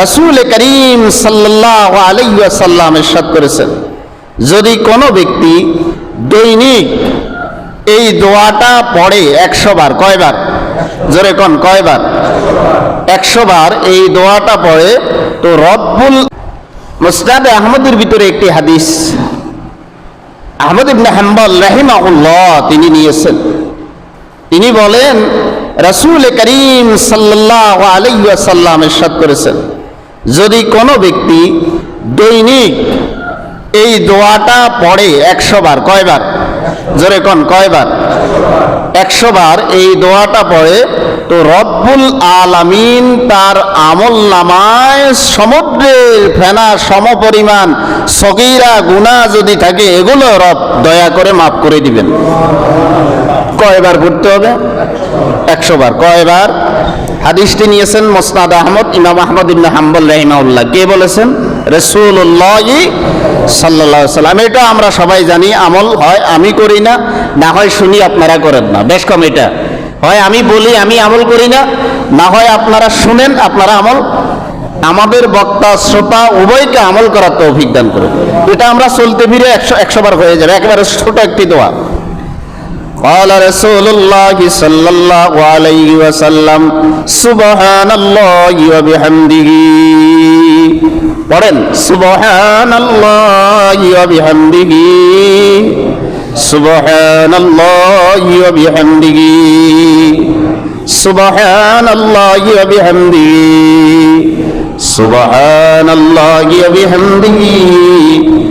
রাসূল করিম সাল্লাল্লাহু আলাইহি ওয়াসাল্লাম ইরশাদ করেছেন, যদি কোনো ব্যক্তি দৈনিক এই দোয়াটা পড়ে একশো বার, কয়বার? জোরে কোন, কয়বার? একশো বার এই দোয়াটা পড়ে তো রব্বুল মুস্তাদ আহমদের ভিতরে একটি হাদিস, আহমদ ইবনে হাম্বল রাহিমাহুল্লাহ তিনি নিয়েছেন। তিনি বলেন, রাসূল করিম সাল্লাল্লাহু আলাইহি ওয়াসাল্লাম ইরশাদ করেছেন যদি কোনো ব্যক্তি দৈনিক এই দোয়াটা পড়ে একশো বার, কয়বার? জোরে কোন, কয়বার? একশো বার এই দোয়াটা পড়ে তো রব্বুল আলামিন তার আমল নামায় সমুদ্রের ফেনা সমপরিমাণ সগীরা গুণা যদি থাকে, এগুলো রব দয়া করে মাফ করে দিবেন। কয়বার পড়তে হবে? একশো বার। কয়বার? হাদিসটি নিয়েছেন মোসনাদ আহমদ, ইমাম আহমদ ইবনে হাম্বল রাহিমাউল্লাহ কে বলেছেন? রসুল্লাহ সাল্লাহ সাল্লাম এটা আমরা সবাই জানি, আমল হয়, আমি করি না না হয় শুনি আপনারা করেন না। বেশ কম এটা। হয় আমি বলি, আমি আমল করি না না হয় আপনারা শুনেন, আপনারা আমল আমাদের বক্তা, শ্রোতা উভয়কে আমল করার তো অভিজ্ঞান করে এটা আমরা চলতে ফিরে একশো একশো বার হয়ে যাবে। একেবারে ছোট একটি দোয়া। قال رسول الله صلى الله عليه وسلم سبحان الله وبحمده পড়েন সুবহান আল্লাহ বিহামদিহি সুবহান আল্লাহ বিহামদিহি সুবহান আল্লাহ বিহামদিহি সুবহান আল্লাহ বিহামদিহি সুবহান আল্লাহ বিহামদিহি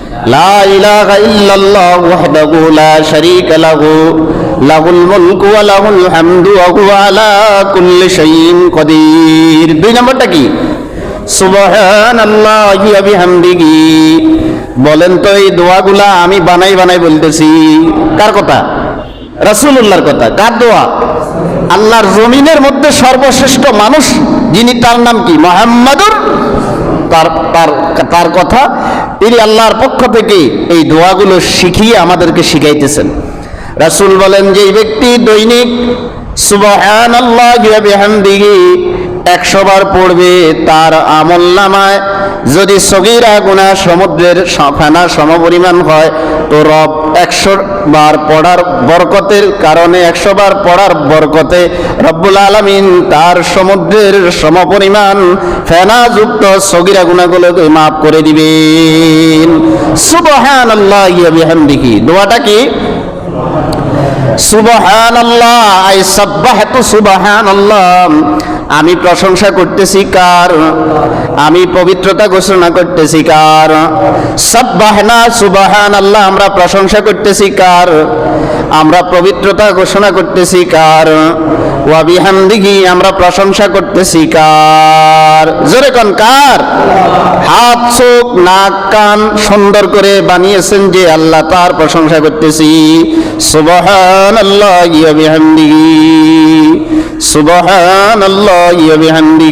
ইলাহা ইল্লাল্লাহ ওয়াহদাহু লা শারীকা লাহু, লাহুল মুলকু ওয়া লাহুল হামদু ওয়া হুয়া আলা কুল্লি শাইইন কাদির দুই নম্বরটা কি? সুবহানাল্লাহি ওয়া বিহামদিহি। বলেন তো, এই দোয়াগুলা আমি বানাই বানাই বলতেছি। কার কথা? রাসূলুল্লাহর কথা। কার দোয়া? আল্লাহর জমিনের মধ্যে সর্বশ্রেষ্ঠ মানুষ, যিনি তার নাম কি? মোহাম্মদুর তার তার কথা তিনি আল্লাহর পক্ষ থেকে এই দোয়াগুলো শিখিয়ে আমাদেরকে শিখাইতেছেন। রাসুল বলেন যে ব্যক্তি দৈনিক সুবহান আল্লাহ একশো বার পড়বে তার আমল নামায়। যদি সগিরা গুণা সমুদ্রের ফেনা সমপরিমাণ হয়, তো রব একশো বার পড়ার বরকতের কারণে একশো বার পড়ার বরকতে রব্বুল আলমিন তার সমুদ্রের সমপরিমাণ ফেনাযুক্ত সগিরা গুণাগুলোকে মাফ করে দিবেন। সুবহান আল্লাহ দোয়াটা কি? আই আমি প্রশংসা করতেছি কার? আমি পবিত্রতা ঘোষণা করতেছি কার? সাব্বাহনা সুবহানাল্লাহ, আমরা প্রশংসা করতেছি কার? আমরা পবিত্রতা ঘোষণা করতেছি কার? ওয়া বিহামদিহি আমরা প্রশংসা করতেছি কার? জোরে কোন, কার? হাত, চোখ, নাক, কান সুন্দর করে বানিয়েছেন যে আল্লাহ তার প্রশংসা করতেছি। সুবহান আল্লাহ বিহামদিহি। সুবহান আল্লাহ বিহামদিহি।